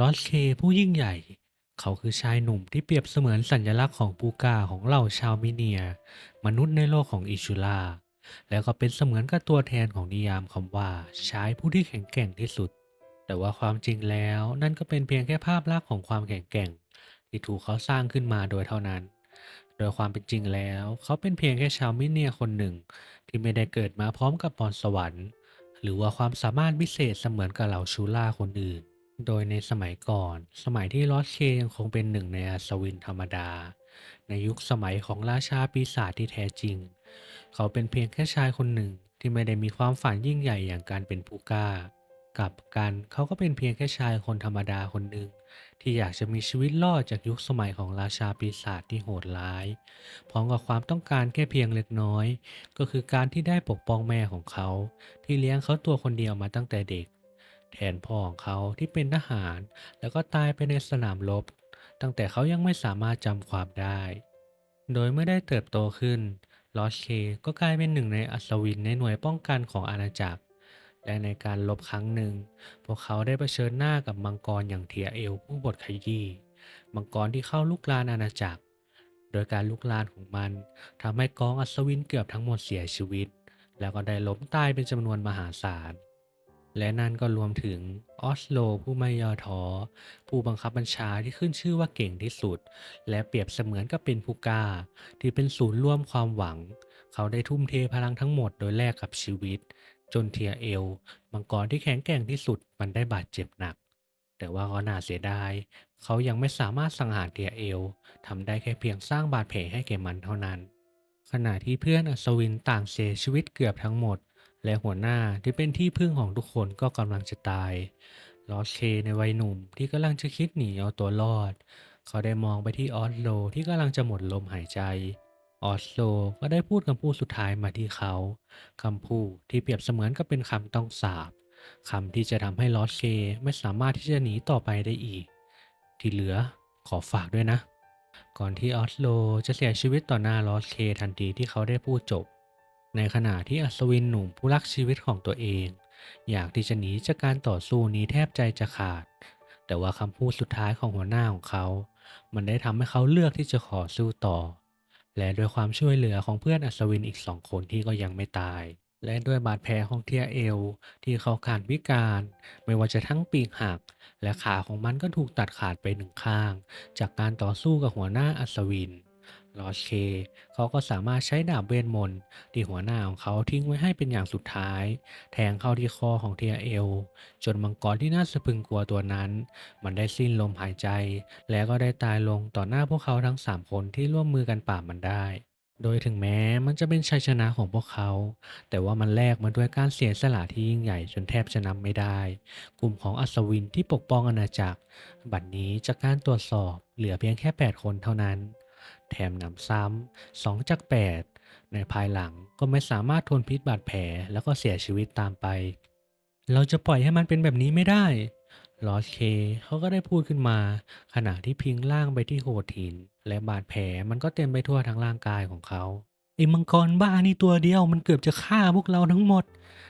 ลอสเคผู้ยิ่งใหญ่ เขาคือชายหนุ่มที่เปรียบเสมือนสัญลักษณ์ของปูกาของเหล่าชาวมิเนีย มนุษย์ในโลกของอิชูราแล้วก็เป็นเสมือนกับตัวแทนของนิยามคำว่าชายผู้ที่แข็งแกร่งที่สุด แต่ว่าความจริงแล้วนั่นก็เป็นเพียงแค่ภาพลักษณ์ของความแข็งแกร่ง ที่ถูกเขาสร้างขึ้นมาโดยเท่านั้น โดยความเป็นจริงแล้ว เขาเป็นเพียงแค่ชาวมิเนียคนหนึ่ง ที่ไม่ได้เกิดมาพร้อมกับพรสวรรค์ หรือว่าความสามารถพิเศษเสมือนกับเหล่าชูล่าคนอื่น โดยในสมัยก่อน สมัยที่ลอสเคยังคงเป็นหนึ่งในอัศวินธรรมดา ในยุคสมัยของราชาปีศาจที่แท้จริง เขาเป็นเพียงแค่ชายคนหนึ่งที่ไม่ได้มีความฝันยิ่งใหญ่อย่างการเป็นผู้กล้า กลับกันเขาก็เป็นเพียงแค่ชายคนธรรมดาคนหนึ่งที่อยากจะมีชีวิตรอดจากยุคสมัยของราชาปีศาจที่โหดร้าย พร้อมกับความต้องการแค่เพียงเล็กน้อย ก็คือการที่ได้ปกป้องแม่ของเขา ที่เลี้ยงเขาตัวคนเดียวมาตั้งแต่เด็ก แทนพ่อของเขาที่เป็นทหาร แล้วก็ตายไปในสนามรบ ตั้งแต่เขายังไม่สามารถจำความได้ โดยเมื่อได้เติบโตขึ้นลอสเคก็กลายเป็นหนึ่งในอัศวินในหน่วยป้องกันของอาณาจักร และในการรบครั้งหนึ่ง พวกเขาได้เผชิญหน้ากับมังกรอย่างเทียเอลผู้บดขยี้มังกรที่เข้าลุกลานอาณาจักร โดยการลุกลานของมันทำให้กองอัศวินเกือบทั้งหมดเสียชีวิต แล้วก็ได้ล้มตายเป็นจำนวนมหาศาล และนั่นก็รวมถึงออสโลผู้ไม่ย่อท้อผู้บังคับบัญชาที่ขึ้นชื่อว่าเก่งที่สุด และเปรียบเสมือนกับเป็นผู้กล้าที่เป็นศูนย์ร่วมความหวัง เขาได้ทุ่มเทพลังทั้งหมดโดยแลกกับชีวิต จนเทียเอล มังกรที่แข็งแกร่งที่สุดมันได้บาดเจ็บหนัก แต่ว่าก็น่าเสียดาย เขายังไม่สามารถสังหารเทียเอลทำได้แค่เพียงสร้างบาดแผลให้แก่มันเท่านั้น ขณะที่เพื่อนอัศวินต่างเสียชีวิตเกือบทั้งหมด และหัวหน้าที่เป็นที่พึ่งของทุกคนก็กำลังจะตาย ลอสเคในวัยหนุ่มที่กำลังจะคิดหนีเอาตัวรอด เขาได้มองไปที่ออสโลที่กำลังจะหมดลมหายใจ ออสโลก็ได้พูดคำพูดสุดท้ายมาที่เขาคำพูดที่เปรียบเสมือนกับเป็นคำต้องสาปคำที่จะทำให้ลอสเคไม่สามารถที่จะหนีต่อไปได้อีก ที่เหลือขอฝากด้วยนะ ก่อนที่ออสโลจะเสียชีวิตต่อหน้าลอสเคทันทีที่เขาได้พูดจบ ในขณะที่อัศวินหนุ่มผู้รักชีวิตของตัวเอง อยากที่จะหนีจากการต่อสู้นี้แทบใจจะขาด แต่ว่าคำพูดสุดท้ายของหัวหน้าของเขา มันได้ทำให้เขาเลือกที่จะขอสู้ต่อ และด้วยความช่วยเหลือของเพื่อนอัศวินอีกสองคนที่ก็ยังไม่ตาย และด้วยบาดแผลของเทียเอล ที่เขาขาดพิการ ไม่ว่าจะทั้งปีกหัก และขาของมันก็ถูกตัดขาดไปหนึ่งข้าง จากการต่อสู้กับหัวหน้าอัศวิน ลอสเคเขาก็สามารถใช้ดาบเวทมนต์ที่หัวหน้าของเขาทิ้งไว้ให้เป็นอย่างสุดท้าย แทงเข้าที่คอของเทียเอล จนมังกรที่น่าสะพรึงกลัวตัวนั้น มันได้สิ้นลมหายใจ และก็ได้ตายลงต่อหน้าพวกเขาทั้งสามคนที่ร่วมมือกันปราบมันได้ โดยถึงแม้มันจะเป็นชัยชนะของพวกเขา แต่ว่ามันแลกมาด้วยการเสียสละที่ยิ่งใหญ่จนแทบจะนับไม่ได้ กลุ่มของอัศวินที่ปกป้องอาณาจักร บัดนี้จากการตรวจสอบเหลือเพียงแค่ 8 คนเท่านั้น แถมหนำซ้ำสองจาก 8 ในภายหลังก็ไม่สามารถทนพิษบาดแผลแล้วก็เสียชีวิตตามไป เราจะปล่อยให้มันเป็นแบบนี้ไม่ได้ลอสเคเขาก็ได้พูดขึ้นมา ขณะที่พิงล่างไปที่โหดหิน และบาดแผลมันก็เต็มไปทั่วทั้งร่างกายของเขา ไอ้มังกรบ้านี่ตัวเดียวมันเกือบจะฆ่าพวกเราทั้งหมด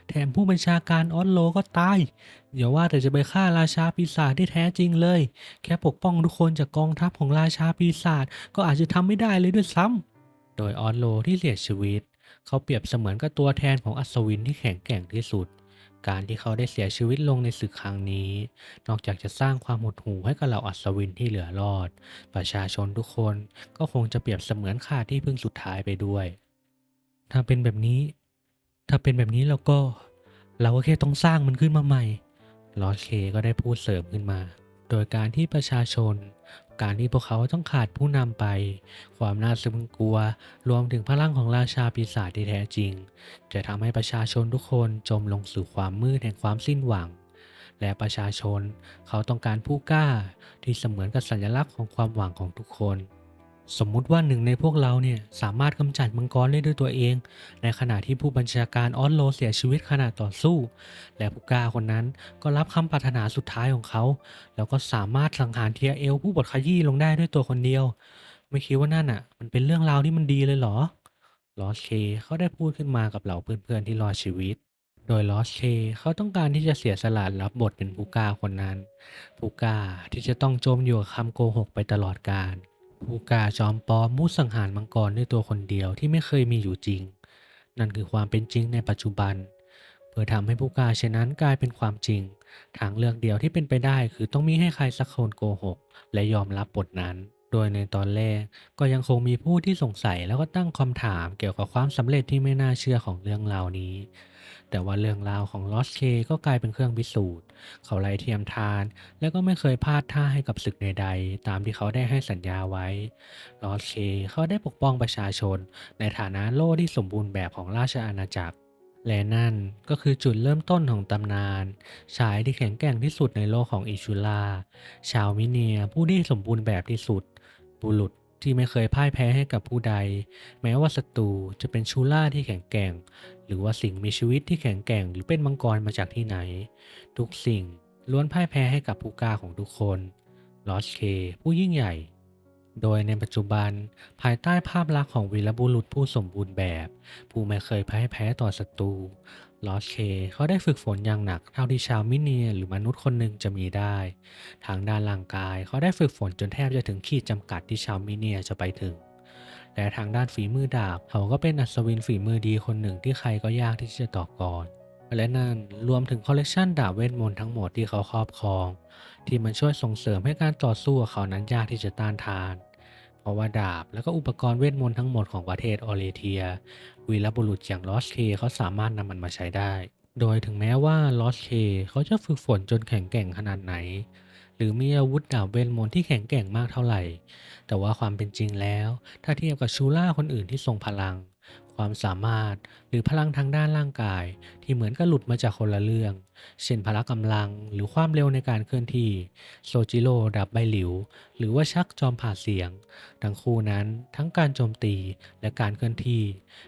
แถมผู้บัญชาการออสโลก็ตายอย่าว่าแต่จะไปฆ่าราชาปีศาจที่แท้จริงเลย แค่ปกป้องทุกคนจากกองทัพของราชาปีศาจก็อาจจะทำไม่ได้เลยด้วยซ้ำโดยออสโลที่เสียชีวิต เขาเปรียบเสมือนกับตัวแทนของอัศวินที่แข็งแกร่งที่สุด การที่เขาได้เสียชีวิตลงในศึกครั้งนี้ นอกจากจะสร้างความหดหู่ให้กับเหล่าอัศวินที่เหลือรอด ประชาชนทุกคนก็คงจะเปรียบเสมือนขาที่พึ่งสุดท้ายไปด้วย ถ้าเป็นแบบนี้ ถ้าเป็นแบบนี้เราก็ เราก็แค่ต้องสร้างมันขึ้นมาใหม่ลอสเคก็ได้พูดเสริมขึ้นมา โดยการที่ประชาชน การที่พวกเขาต้องขาดผู้นำไป ความน่าสะพรึงกลัว รวมถึงพลังของราชาปีศาจที่แท้จริง จะทำให้ประชาชนทุกคนจมลงสู่ความมืดแห่งความสิ้นหวัง และประชาชนเขาต้องการผู้กล้าที่เสมือนกับสัญลักษณ์ของความหวังของทุกคน สมมุติว่าหนึ่งในพวกเราเนี่ยสามารถกำจัดมังกรได้ด้วยตัวเอง ในขณะที่ผู้บัญชาการออสโลเสียชีวิตขณะต่อสู้ และผู้กล้าคนนั้นก็รับคำปรารถนาสุดท้ายของเขา แล้วก็สามารถสังหารเทียเอลผู้บดขยี้ลงได้ด้วยตัวคนเดียว ไม่คิดว่านั่นอะ มันเป็นเรื่องราวที่มันดีเลยเหรอลอสเคเขาได้พูดขึ้นมากับเหล่าเพื่อนๆที่รอดชีวิต โดยลอสเคเขาต้องการที่จะเสียสละรับบทเป็นผู้กล้าคนนั้น ผู้กล้าที่จะต้องจมอยู่กับคำโกหกไปตลอดกาล ผู้กาจอมปลอมมุดสังหารมังกรด้วยตัวคนเดียวที่ไม่เคยมีอยู่จริง นั่นคือความเป็นจริงในปัจจุบัน เพื่อทำให้ผู้กาเช่นนั้นกลายเป็นความจริง ทางเลือกเดียวที่เป็นไปได้คือต้องมีให้ใครสักคนโกหก และยอมรับบทนั้น โดยในตอนแรกก็ยังคงมีผู้ที่สงสัยแล้วก็ตั้งคำถามเกี่ยวกับความสำเร็จที่ไม่น่าเชื่อของเรื่องราวนี้ แต่ว่าเรื่องราวของลอสเคก็กลายเป็นเครื่องพิสูจน์ เขาไร้เทียมทาน และก็ไม่เคยพลาดท่าให้กับศึกใดๆ ตามที่เขาได้ให้สัญญาไว้ ลอสเคเขาได้ปกป้องประชาชน ในฐานะโล่ที่สมบูรณ์แบบของราชอาณาจักร และนั่นก็คือจุดเริ่มต้นของตำนาน ชายที่แข็งแกร่งที่สุดในโลกของอิชูลา ชาวมิเนียผู้ที่สมบูรณ์แบบที่สุด บุรุษ ที่ไม่เคยพ่ายแพ้ให้กับผู้ใด แม้ว่าศัตรูจะเป็นชูล่าที่แข็งแกร่ง หรือว่าสิ่งมีชีวิตที่แข็งแกร่ง หรือเป็นมังกรมาจากที่ไหน ทุกสิ่งล้วนพ่ายแพ้ให้กับผู้กล้าของทุกคนลอสเคผู้ยิ่งใหญ่ โดยในปัจจุบันภายใต้ภาพลักษณ์ของวีรบุรุษผู้สมบูรณ์แบบ ผู้ไม่เคยพ่ายแพ้ต่อศัตรู ลอสเคเขาได้ฝึกฝนอย่างหนักเท่าที่ชาวมิเนียหรือมนุษย์คนหนึ่งจะมีได้ ทางด้านร่างกายเขาได้ฝึกฝนจนแทบจะถึงขีดจำกัดที่ชาวมิเนียจะไปถึง และทางด้านฝีมือดาบ เขาก็เป็นอัศวินฝีมือดีคนหนึ่งที่ใครก็ยากที่จะต่อกรและนั่นรวมถึงคอลเลกชันดาบเวทมนต์ทั้งหมดที่เขาครอบครอง ที่มันช่วยส่งเสริมให้การต่อสู้กับเขานั้นยากที่จะต้านทาน ราะว่าดาบ และก็อุปกรณ์เวทมนต์ทั้งหมดของประเทศออเรเทีย วีรบุรุษอย่างลอสเคเขาสามารถนำมันมาใช้ได้ โดยถึงแม้ว่าลอสเคเขาจะฝึกฝนจนแข็งแกร่งขนาดไหน หรือมีอาวุธดาบเวทมนต์ที่แข็งแกร่งมากเท่าไหร่ แต่ว่าความเป็นจริงแล้ว ถ้าเทียบกับชูล่าคนอื่นที่ทรงพลัง ความสามารถ หรือพลังทางด้านร่างกาย ที่เหมือนกับหลุดมาจากคนละเรื่อง เช่นพละกำลังหรือความเร็วในการเคลื่อนที่โซจิโร่ดับใบหลิว หรือว่าชักจอมผ่าเสียง ทั้งคู่นั้นทั้งการโจมตีและการเคลื่อนที่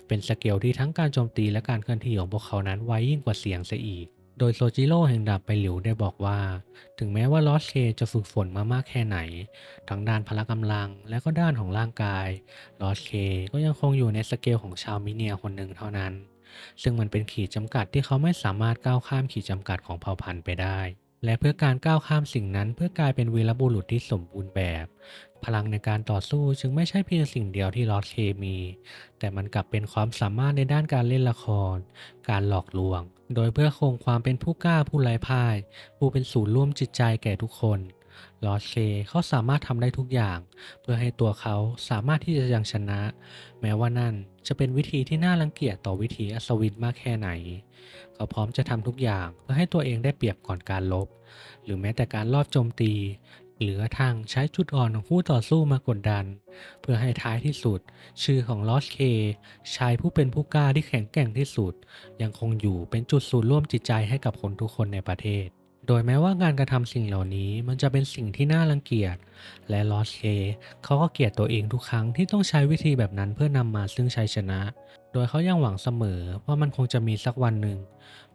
เป็นสเกลที่ทั้งการโจมตีและการเคลื่อนที่ของพวกเขานั้นไวยิ่งกว่าเสียงเสียอีก โดยโซจิโร่แห่งดาบไปหลิวได้บอกว่า ถึงแม้ว่าลอสเคจะฝึกฝนมามากแค่ไหน ทั้งด้านพละกำลังและก็ด้านของร่างกาย ลอสเคก็ยังคงอยู่ในสเกลของชาวมิเนียคนหนึ่งเท่านั้น ซึ่งมันเป็นขีดจำกัดที่เขาไม่สามารถก้าวข้ามขีดจำกัดของเผ่าพันธุ์ไปได้ และเพื่อการก้าวข้ามสิ่งนั้น เพื่อกลายเป็นวีรบุรุษที่สมบูรณ์แบบ พลังในการต่อสู้จึงไม่ใช่เพียงสิ่งเดียวที่ลอสเคมี แต่มันกลับเป็นความสามารถในด้านการเล่นละคร การหลอกลวง โดยเพื่อคงความเป็นผู้กล้าผู้ไร้พ่าย ผู้เป็นศูนย์ร่วมจิตใจแก่ทุกคนลอสเคเขาสามารถทำได้ทุกอย่าง เพื่อให้ตัวเขาสามารถที่จะยังชนะ แม้ว่านั่นจะเป็นวิธีที่น่ารังเกียจต่อวิธีอัศวินมากแค่ไหน เขาพร้อมจะทำทุกอย่างเพื่อให้ตัวเองได้เปรียบก่อนการลบ หรือแม้แต่การลอบโจมตี หรือทั่งใช้จุดอ่อนของคู่ต่อสู้มากดดัน เพื่อให้ท้ายที่สุด ชื่อของลอสเคชายผู้เป็นผู้กล้าที่แข็งแกร่งที่สุด ยังคงอยู่เป็นจุดศูนย์ร่วมจิตใจให้กับคนทุกคนในประเทศ โดยแม้ว่าการกระทำสิ่งเหล่านี้มันจะเป็นสิ่งที่น่ารังเกียจ และลอสเคเขาก็เกลียดตัวเองทุกครั้งที่ต้องใช้วิธีแบบนั้นเพื่อนำมาซึ่งชัยชนะ โดยเขายังหวังเสมอว่ามันคงจะมีสักวันหนึ่ง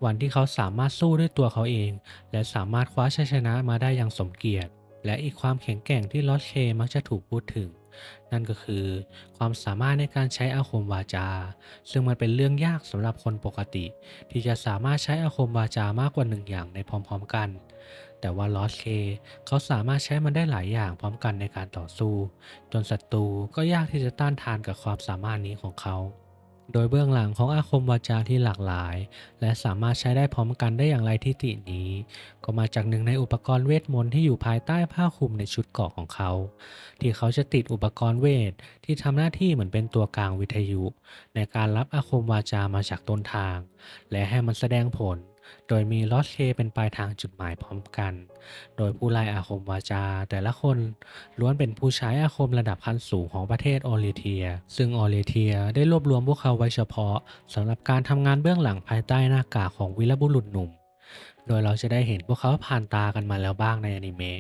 วันที่เขาสามารถสู้ด้วยตัวเขาเอง และสามารถคว้าชัยชนะมาได้อย่างสมเกียรติ และอีกความแข็งแกร่งที่ลอสเคมักจะถูกพูดถึง นั่นก็คือความสามารถในการใช้อาคมวาจา ซึ่งมันเป็นเรื่องยากสำหรับคนปกติ ที่จะสามารถใช้อาคมวาจามากกว่าหนึ่งอย่างในพร้อม ๆ กัน แต่ว่าลอสเคเขาสามารถใช้มันได้หลายอย่างพร้อมกันในการต่อสู้ จนศัตรูก็ยากที่จะต้านทานกับความสามารถนี้ของเขา โดยเบื้องหลังของอาคมวาจาที่หลากหลาย และสามารถใช้ได้พร้อมกันได้อย่างไรที่ตินี้ ก็มาจากหนึ่งในอุปกรณ์เวทมนต์ที่อยู่ภายใต้ผ้าคลุมในชุดเกราะของเขา ที่เขาจะติดอุปกรณ์เวทที่ทำหน้าที่เหมือนเป็นตัวกลางวิทยุ ในการรับอาคมวาจามาจากต้นทาง และให้มันแสดงผล โดยมีลอสเคเป็นปลายทางจุดหมายพร้อมกัน โดยผู้ไล่อาคมวาจา แต่ละคนล้วนเป็นผู้ใช้อาคมระดับขั้นสูงของประเทศออเรเทีย ซึ่งออเรเทียได้รวบรวมพวกเขาไว้เฉพาะสำหรับการทำงานเบื้องหลังภายใต้หน้ากากของวีรบุรุษหนุ่ม โดยเราจะได้เห็นพวกเขาผ่านตากันมาแล้วบ้างในอนิเมะ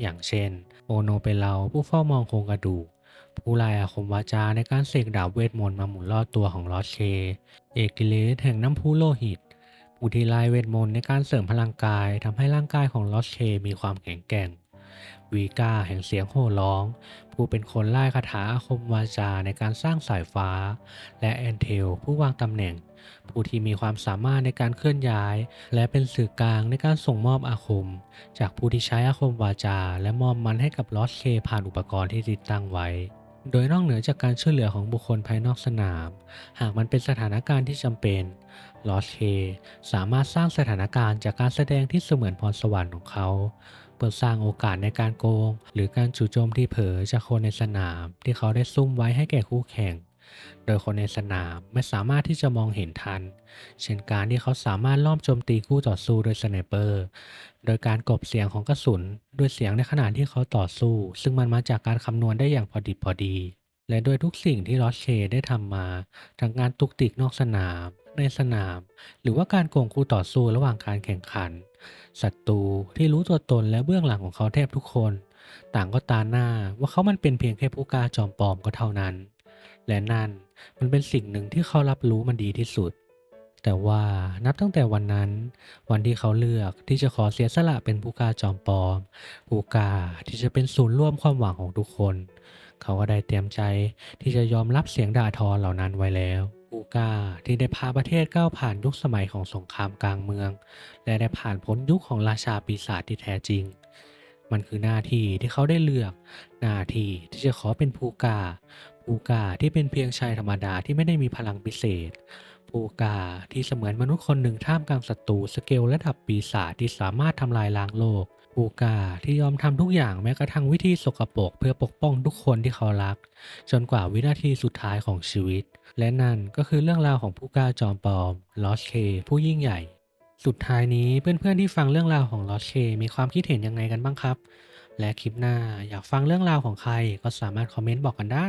อย่างเช่น โอโนเปนเราผู้เฝ้ามองโครงกระดูกผู้ลายอาคมวาจาในการเสกดาบเวทมนต์มาหมุนรอบตัวของลอสเค เอกิเลสแห่งน้ำพุโลหิต ผู้ที่ลายเวทมนต์ในการเสริมพลังกายทำให้ร่างกายของลอสเคมีความแข็งแกร่ง วีกาแห่งเสียงโห่ร้อง ผู้เป็นคนไล่คาถาอาคมวาจาในการสร้างสายฟ้า และแอนเทลผู้วางตำแหน่ง ผู้ที่มีความสามารถในการเคลื่อนย้าย และเป็นสื่อกลางในการส่งมอบอาคม จากผู้ที่ใช้อาคมวาจา และมอบมันให้กับลอสเคผ่านอุปกรณ์ที่ติดตั้งไว้ โดยนอกเหนือจากการช่วยเหลือของบุคคลภายนอกสนาม หากมันเป็นสถานการณ์ที่จำเป็นลอสเคสามารถสร้างสถานการณ์จากการแสดงที่เสมือนพรสวรรค์ของเขาเพื่อสร้างโอกาสในการโกง หรือการจู่โจมที่เผลอจากคนในสนาม ที่เขาได้ซุ่มไว้ให้แก่คู่แข่ง โดยคนในสนามไม่สามารถที่จะมองเห็นทัน เช่นการที่เขาสามารถล่อมโจมตีคู่ต่อสู้โดยสไนเปอร์ โดยการกบเสียงของกระสุนด้วยเสียงในขณะที่เขาต่อสู้ ซึ่งมันมาจากการคำนวณได้อย่างพอดิบพอดี และโดยทุกสิ่งที่ลอสเคได้ทำมาทั้งการตุกติกนอกสนาม ในสนาม หรือว่าการโกงคู่ต่อสู้ระหว่างการแข่งขันศัตรูที่รู้ตัวตนและเบื้องหลังของเขาแทบทุกคน ต่างก็ตาหน้าว่าเขามันเป็นเพียงแค่ผู้กล้าจอมปลอมก็เท่านั้น และนั่นมันเป็นสิ่งหนึ่งที่เขารับรู้มันดีที่สุด แต่ว่านับตั้งแต่วันนั้น วันที่เขาเลือกที่จะขอเสียสละเป็นผู้กาจอมปลอม ผู้กาที่จะเป็นศูนย์ร่วมความหวังของทุกคน เขาก็ได้เตรียมใจที่จะยอมรับเสียงด่าทอเหล่านั้นไว้แล้วผู้กาที่ได้พาประเทศก้าวผ่านยุคสมัยของสงครามกลางเมือง และได้ผ่านพ้นยุคของราชาปีศาจที่แท้จริงมันคือหน้าที่ที่เขาได้เลือก หน้าที่ที่จะขอเป็นผู้กา ผู้กาที่เป็นเพียงชายธรรมดาที่ไม่ได้มีพลังพิเศษผู้กาที่เสมือนมนุษย์คนหนึ่งท่ามกลางศัตรูสเกลระดับปีศาจที่สามารถทำลายล้างโลกผู้กาที่ยอมทำทุกอย่างแม้กระทั่งวิธีสกปรกเพื่อปกป้องทุกคนที่เขารัก จนกว่าวินาทีสุดท้ายของชีวิต และนั่นก็คือเรื่องราวของผู้กาจอมปลอมลอสเคผู้ยิ่งใหญ่ สุดท้ายนี้เพื่อนๆที่ฟังเรื่องราวของลอสเคมีความคิดเห็นยังไงกันบ้างครับ และคลิปหน้าอยากฟังเรื่องราวของใครก็สามารถคอมเมนต์บอกกันได้